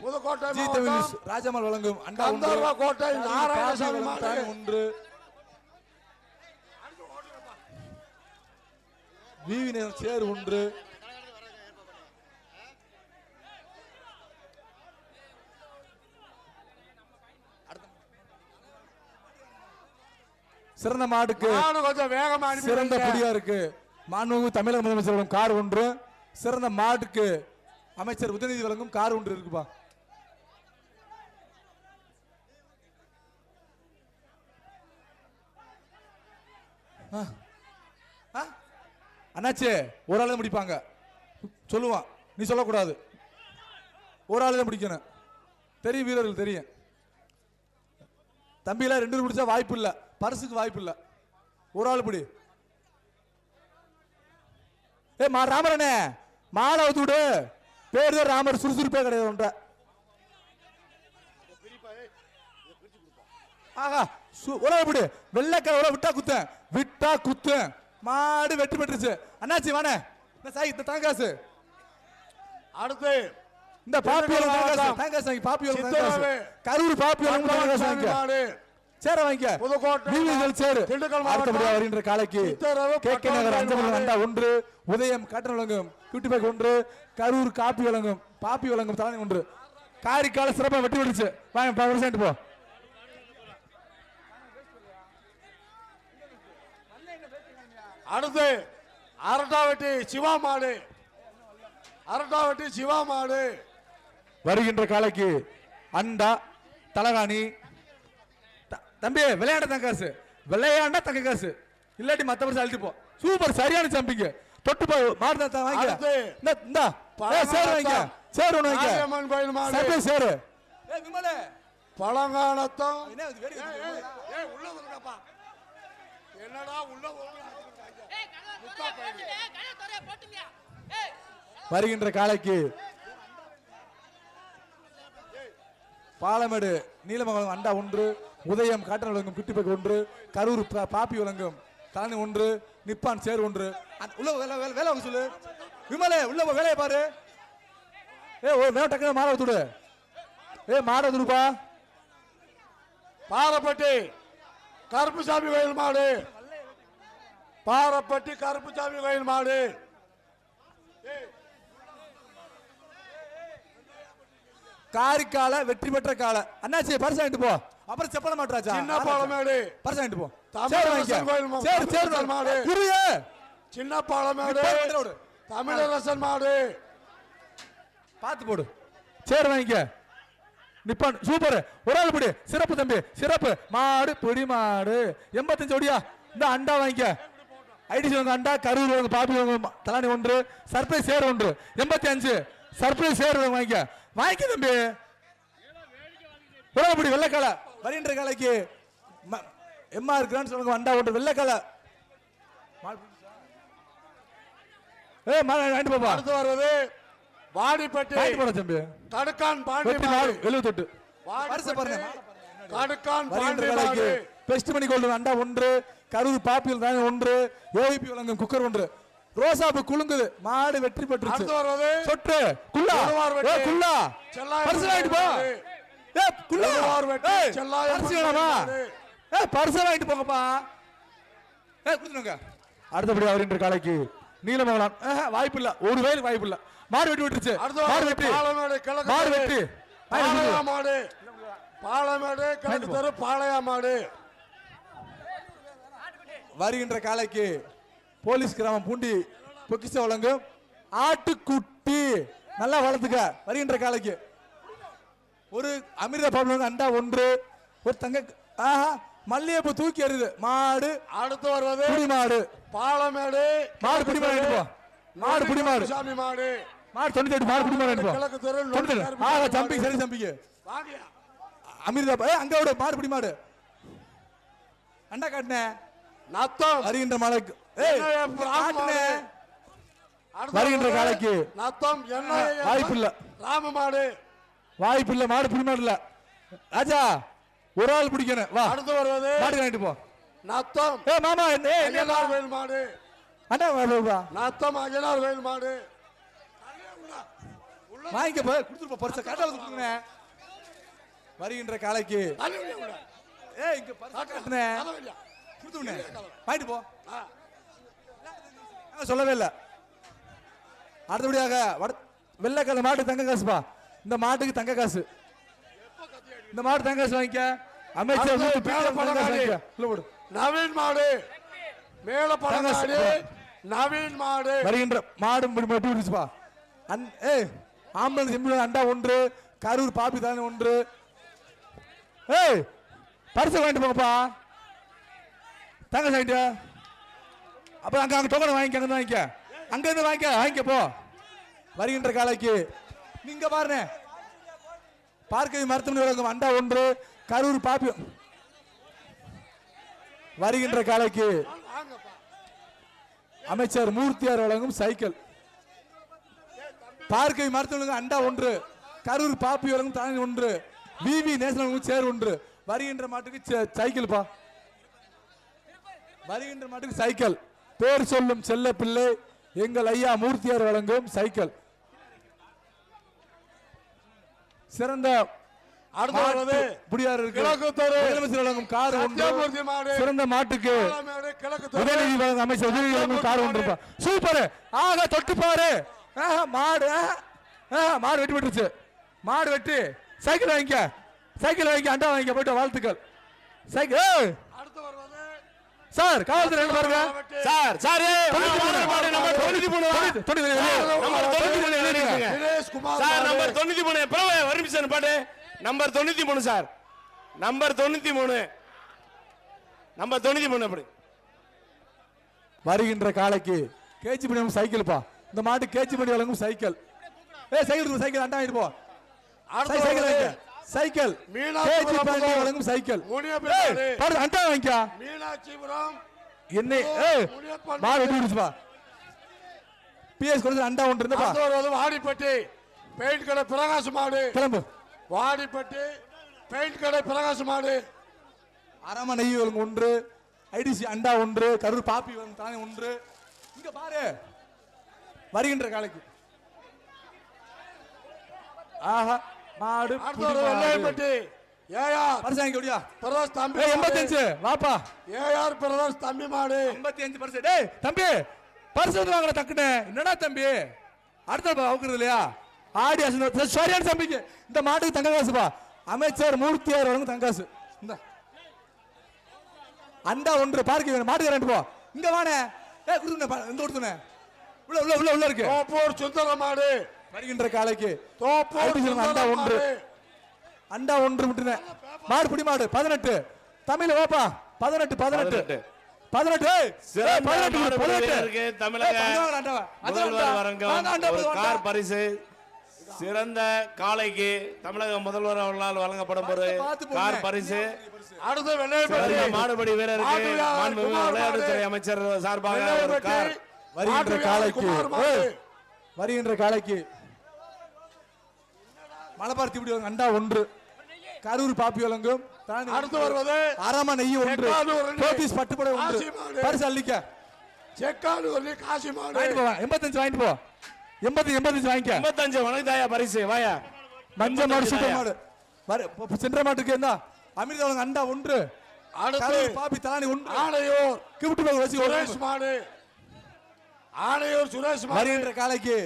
புதுக்கோட்டை ராஜமல் வழங்கும் அண்டா கோட்டை நாராயணசாமி ஒன்று விவி நேரம் சேர் ஒன்று. சிறந்த மாடுக்கு கொஞ்சம் வேகமா சிறந்த. புடியா இருக்கு. மாண்புமிகு தமிழக முதலமைச்சர் கார் ஒன்று. சிறந்த மாட்டுக்கு அமைச்சர் உதயநிதி வழங்கும் கார் ஒன்று இருக்குப்பா. அண்ணாச்சே ஒரு ஆள் தான் முடிப்பாங்க சொல்லுவான். நீ சொல்லக்கூடாது. ஒரு ஆள் தான் முடிக்கணும் தெரியும் வீரர்கள் தெரியும். தம்பியெல்லாம் ரெண்டு பேர் பிடிச்சா வாய்ப்பு இல்லை. பரிசுக்கு வாய்ப்பு இல்லை. ஒரு ஆள் பிடி. ஏ மா ராமரனே மாலை அவுத்து விடு. பேர் தான் ராமர் சுறுசுறுப்பே கிடையாது ஒன்ற ஆஹா சு- ஒரு ஆள் பிடி. வெள்ளைக்கரை விட்டா குத்தேன். விட்டா குத்தேன் மாடு வெற்றி பெற்றுச்சு. அண்ணாச்சி வானே இந்த சாய் இந்த தாங்காசு. அடுத்து இந்த பாப்பியோல தாங்காசு. தாங்காசு வாங்கி பாப்பியோல. தாங்காசு. கரூர் பாப்பியோல தாங்காசு மாடு சேர வாங்கிக்க புதுக்கோட்டை சேரு. அடுத்தபடியாக வருகின்ற காலைக்கு கே கே நகர் அஞ்சமலை. அண்டா ஒன்று உதயம் காட்டன் வழங்கும் கியூட்டி பேக் ஒன்று கரூர் காப்பி வழங்கும் பாப்பி வழங்கும் தலைமை ஒன்று. காரிக்கால சிறப்பாக வெட்டி விடுச்சு வாங்க சென்ட் போ. அடுத்து அரட்டாவட்டி சிவா மாடு அரட்டாவட்டி சிவா மாடு வருகின்ற காலைக்கு அண்டா தலகாணி தம்பி விளையாட தங்க காசு. விளையாண்டா தங்க காசு. இல்லாட்டி மத்த வருஷம் அழுத்தி போ. சூப்பர் சரியான சம்பிங்க. தொட்டு போ மாடு தான் வாங்க. இந்த சேரு வாங்க சேரு ஒன்று வாங்க மாரியம்மன் கோயில் மாடு. சேரு உள்ள வந்துருக்கப்பா. என்னடா உள்ள வருகின்ற காலைக்கு பாலமேடு நீலமங்கலம் அண்டா ஒன்று உதயம் காட்டன் வழங்கும் குட்டிப்பேக் ஒன்று கரூர் பாப்பி வழங்கும் கலனி ஒன்று நிப்பான் சேர் ஒன்று. உள்ள வேலை வேலை வேலை வாங்க சொல்லு. விமலே உள்ள வேலையை பாரு. ஏ ஒரு நேரம் டக்குனு மாற ஏ மாற விட்டுடுப்பா பாரப்பட்டி கருப்புசாமி கோயில் மாடு. பாரப்பட்டி கருப்புசாமி கோயில் மாடு. காரிக்கால வெற்றி பெற்ற கால. அண்ணாச்சி பரிசு வாங்கிட்டு போ. அப்புறம் செப்பன மாட்டாச்சா சின்ன பாலமேடு பரிசு வாங்கிட்டு போ. சேர் சேர் மாடு. குருயே சின்ன பாலமேடு. தமிழரசன் மாடு. பார்த்து போடு. சேர் வாங்கிக்க. நிப்பான். சூப்பர். ஒரு ஆள் பிடி. சிறப்பு தம்பி. சிறப்பு. மாடு பிடி மாடு. எண்பத்தஞ்சு ஒடியா இந்த அண்டா வாங்கிக்க. ஐடி வாங்க அண்டா கரூர் பாப்பி வாங்க தலானி ஒன்று சர்ப்ரைஸ் சேர் ஒன்று எண்பத்தி அஞ்சு சர்ப்ரைஸ் சேர் வாங்கிக்க. வாங்கிக்க தம்பி. ஒரு ஆள் பிடி வெள்ளைக்கால. வருகின்ற காலைக்கு எம்ஆர் கிராண்ட் சொல்லுங்க அண்டா ஒன்று வெள்ளைக்கால. ஏ மாடு வாங்கிட்டு போப்பா. அடுத்து வருவது வாடிப்பட்டி போட தம்பி. கடுக்கான் பாண்டி எழுபத்தெட்டு பாருங்க. வருகின்ற பாண்டி வேலைக்கு மாடு பெஸ்ட் மணி கோல்டு அண்டா ஒன்று கரூர் பாப்பியல் தானே ஒன்று ஏவிபி வழங்கும் குக்கர் ஒன்று. ரோசாப்பு குலுங்குது மாடு வெற்றி வருவது சொட்டு குள்ளா உருவார் வெட்டி. ஏ குள்ளா செல்லாயம் பரிசு வாங்கிட்டு போ செல்லாயம் பரிசு வேணாமா. ஏ பரிசு வாங்கிட்டு போங்கப்பா. ஏ கொடுத்துருங்க அடுத்தபடி வருகின்ற காலைக்கு நீலமங்கலம். வாய்ப்பு இல்ல. ஒரு வயல் வாய்ப்பு இல்ல. மாடு வெட்டி விட்டுருச்சு. மாடு வெட்டி. மாடு. வெட்டி. பாலமேடு பாளையா மாடு. வருகின்ற காலைக்கு போலீஸ் கிராமம் பூண்டி பொக்கிச வழங்கும் ஆட்டுக்குட்டி. நல்லா வளர்த்துக்க. வருகின்ற காலைக்கு. ஒரு அமிர்த பவன் அண்டா ஒன்று. ஒரு தங்க ஆஹா மல்லிகைப்பூ தூக்கி எறியுது மாடு. அடுத்து வருவது புடி மாடு பாலமேடு மாடு புடி மாடு மாடு புடி மாடு சாமி மாடு. மாடு தொண்ணூத்தி எட்டு மாடு புடி மாடு கிழக்கு தெரு தொண்ணூத்தி. ஆஹா சம்பிக்கு சரி சம்பிக்கு. வாங்கயா அமிர்தா அங்க விடு மாடு புடி மாடு அண்டா காட்டுனே. நத்தம். வருகின்ற மாலைக்கு வருகின்ற காலைக்கு நத்தம் என்ன வாய்ப்பு இல்ல. ராம மாடு. வாய்ப்பு இல்ல மாடு புடி மாடு இல்ல ராஜா ஒரு ஆள் பிடிக்கணும். வா. அடுத்து வருவது மாடு வாங்கிட்டு போ. நத்தம். ஏ மாமா இல்ல, அய்யனார் மாடு. அண்ணா வா. நத்தம் அய்யனார் கோயில் மாடு. வாங்கிக்க போ. கொடுத்துருப்பா பரிசை. கரெக்டா வந்து கொடுங்க வருகின்ற காலைக்கு. ஏய் இங்க பரிசு கொடுத்துருனே வாங்கிட்டு போ. சொல்லவே இல்ல. அடுத்தபடியாக வட- வெள்ளைக்கால மாட்டு தங்க காசுப்பா இந்த மாட்டுக்கு தங்க காசு. இந்த மாட்டு தங்க காசு வாங்கிக்க. அமைச்சர் நவீன் மாடு. மேல பழங்காடி நவீன் மாடு. வருகின்ற மாடும் மட்டும் விடுச்சுப்பா அன் ஏய் ஆம்பளை செம்பி அண்டா ஒன்று கரூர் பாப்பி தானே ஒன்று. ஏய் பரிசு வாங்கிட்டு போங்கப்பா. தங்க சாங்கிட்டியா அப்புறம் அங்க அங்க டோக்கன் வாங்கிக்க அங்க வாங்கிக்க. அங்க இருந்து வாங்கிக்க வாங்கிக்க போ. வருகின்ற காலைக்கு. நீங்க பாருங்க. பார்க்கவி மருத்துவமனை வழங்கும் அண்டா ஒன்று கரூர் பாப்பி. வருகின்ற காலைக்கு. அமைச்சர் மூர்த்தியார் வழங்கும் சைக்கிள். பார்க்கவி மருத்துவமனை அண்டா ஒன்று கரூர் பாப்பி வழங்கும் தானி ஒன்று விவி நேஷனல் சேர் ஒன்று. வருகின்ற மாட்டுக்கு சே- சைக்கிள் பா. வருகின்ற மாட்டுக்கு சைக்கிள். பேர் சொல்லும் செல்ல பிள்ளை எங்கள் ஐயா மூர்த்தியார் வழங்கும் சைக்கிள். சிறந்த. சிறந்த மாட்டுக்கு. உதயநிதி அமைச்சர் உதயநிதி வழங்கும் கார் ஒன்று சூப்பர். ஆக தொட்டு பாரு. மாடு மாடு வெட்டி விட்டுருச்சு மாடு வெட்டி. சைக்கிள் வாங்கிக்க. சைக்கிள் வாங்கிக்க அண்டா வாங்கிக்க. போயிட்டு வாழ்த்துக்கள். சைக்கிள் சார் காவல்துறை ரெண்டு பாருங்க சார் சார் தொண்ணூத்தி மூணு. நம்பர் மூணு சார். நம்பர் தொண்ணூத்தி மூணு ஒரு நிமிஷம் பாட்டு நம்பர் தொண்ணூத்தி மூணு சார் நம்பர் தொண்ணூத்தி மூணு நம்பர் தொண்ணூத்தி மூணு அப்படி வருகின்ற காலைக்கு கேஜி பண்ணி சைக்கிள் பா இந்த மாட்டு கேஜி பண்ணி வழங்கும் சைக்கிள் ஏய் சைக்கிள் சைக்கிள் அண்டா வாங்கிட்டு போ சைக்கிள் சைக்கிள். மீனாட்சி பரமக்குடி. வழங்கும் சைக்கிள். பாரு அண்டா வாங்கிக்க. மீனாட்சிபுரம். என்னை மாடு வெட்டி விடுச்சுப்பா பிஎஸ் கொடுத்து அண்டா ஒன்று இருந்தப்பா. அடுத்து வருவது வாடிப்பட்டி பெயிண்ட் கடை பிரகாஷ் மாடு. கிளம்பு. வாடிப்பட்டி பெயிண்ட் கடை பிரகாஷ் மாடு. அரம நெய் ஒன்று ஐடிசி அண்டா ஒன்று கரூர் பாப்பி தானே ஒன்று. இங்க பாரு. வருகின்ற காலைக்கு. ஆஹா. மாடு. வெள்ளையப்பட்டி ஏஆர் பரிசு வாங்கி விடியா பிரதோஷ் தம்பி. எண்பத்தஞ்சு வாப்பா. ஏஆர் பிரதோஷ் தம்பி மாடு. எண்பத்தி அஞ்சு பரிசு. டேய் தம்பி பரிசு வந்து வாங்கடா டக்குன்னு. என்னடா தம்பி? அடுத்த அவுக்குறது இல்லையா? ஆடி அசந்த சரியான தம்பிக்கு. இந்த மாட்டுக்கு தங்க காசுப்பா அமைச்சர் மூர்த்தியார் வழங்கும் தங்க காசு. இந்த. அண்டா ஒன்று பார்க்க மாட்டுக்கு ரெண்டு போ. இங்க வானே ஏ கொடுத்துனே இந்த கொடுத்துனே உள்ள உள்ள உள்ள உள்ள இருக்கு. சுந்தர மாடு. வருகின்ற காலைக்கு. அண்டா ஒன்று. மாடு அண்டா ஒன்று விட்டுனே. மாடு பிடி மாடு. பதினெட்டு. தமிழ் வாப்பா. பதினெட்டு பதினெட்டு. பதினெட்டு. கார் பரிசு. சிறந்த காளைக்கு தமிழக முதல்வர் அவர்களால் வழங்கப்படும் ஒரு. கார் பரிசு. மாடுபடி வீரருக்கு விளையாட்டுத்துறை. அமைச்சர் சார்பாக வருகின்ற காலைக்கு. வருகின்ற காலைக்கு மலபார் திபடி அண்டா ஒன்று. கரூர் பாப்பி வழங்கும். அடுத்து வருவது அரம நெய் ஒன்று. போத்தீஸ் பட்டுப்படை ஒன்று. பரிசு அள்ளிக்க. செக்காடு ஒல்லி காசி மாடு வாங்கிட்டு போ எண்பத்தஞ்சு வாங்கிட்டு போ. எண்பத்தி எண்பத்தஞ்சு வாங்கிக்க. ஐம்பத்தஞ்சு வணக்கத்தாயா பரிசு? வாயா. மஞ்ச மாடு எண்பத்தஞ்சு தாயா. மாடு. சென்ற மாட்டுக்கு என்ன? அமிர்த வழங்கும் அண்டா ஒன்று. பாப்பி தலானி ஒன்று. ஆணையூர் கிவிட்டு போக வச்சு ஒரு மாடு. ஆணையூர் சுரேஷ் வருகின்ற காலைக்கு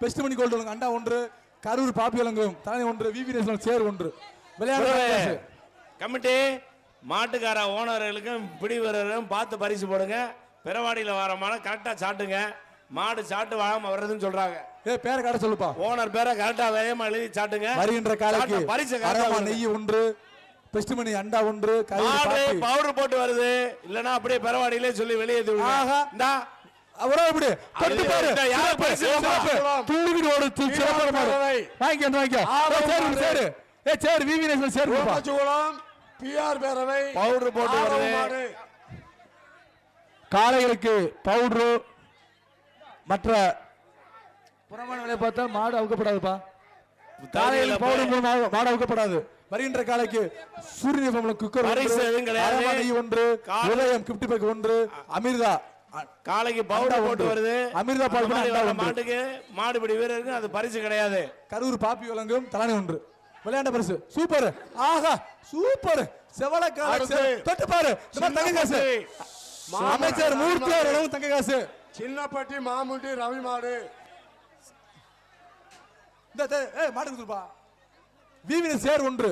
பெஸ்ட் மணி கோல்டு வழங்கும் அண்டா ஒன்று கரூர் பாப்பி வழங்கும் ஒன்று விவி நேஷனல் சேர் ஒன்று. விளையாட்டு கமிட்டி மாட்டுக்கார ஓனர்களுக்கும் பிடி வீரர்களும் பார்த்து பரிசு போடுங்க. பிறவாடியில் வர மாடு கரெக்டாக சாட்டுங்க. மாடு சாட்டு வாங்காம வர்றதுன்னு சொல்றாங்க. ஏ பேரை கடை சொல்லுப்பா. ஓனர் பேரை கரெக்டா வேகமா எழுதி சாட்டுங்க. வருகின்ற காலைக்கு பரிசு கரெக்டா. நெய் ஒன்று பெஸ்ட் மணி அண்டா ஒன்று மாடு பவுடர் போட்டு வருது. இல்லனா அப்படியே பெறவாடியிலே சொல்லி வெளியே ஆஹா. அவரோ இப்படி தொட்டு பாரு யார் பரிசு. துள்ளிக்கிட்டு ஓடு சிறப்பான. வீரர் வாங்கிக்க வாங்கிக்க சேரு. சேரு ஏ சேரு விவி நேஷனல் சேரு கொடுப்பா. ரோமச்சுகுளம் பிஆர் பேரவை பவுடர் போட்டு வருது. காளைகளுக்கு பவுடரு மற்ற புறமான விலையை பார்த்தா மாடு அவுக்கப்படாதுப்பா காளைகளுக்கு பவுடர் மாடு அவுக்கப்படாது வருகின்ற காலைக்கு சூரிய நிபமல குக்கர். ஒன்று உதயம் கிப்டி பேக் ஒன்று அமிர்தா காலைக்கு பவுடர் போட்டு. வருது. அமிர்தா பால். மாட்டுக்கு மாடுபிடி வீரருக்கு அது பரிசு கிடையாது. கரூர் பாப்பி வழங்கும் தலைமை ஒன்று. விளையாண்ட பரிசு. சூப்பர். ஆஹா சூப்பர். செவலக்கார அடுத்து. தொட்டு பாரு. தங்க காசு. அமைச்சர் மூர்த்தி அவர் வழங்கும் தங்க காசு. சின்னப்பட்டி மாமுண்டி ரவி மாடு. இந்த மாட்டு கொடுத்துருப்பா. வீவின சேர் ஒன்று.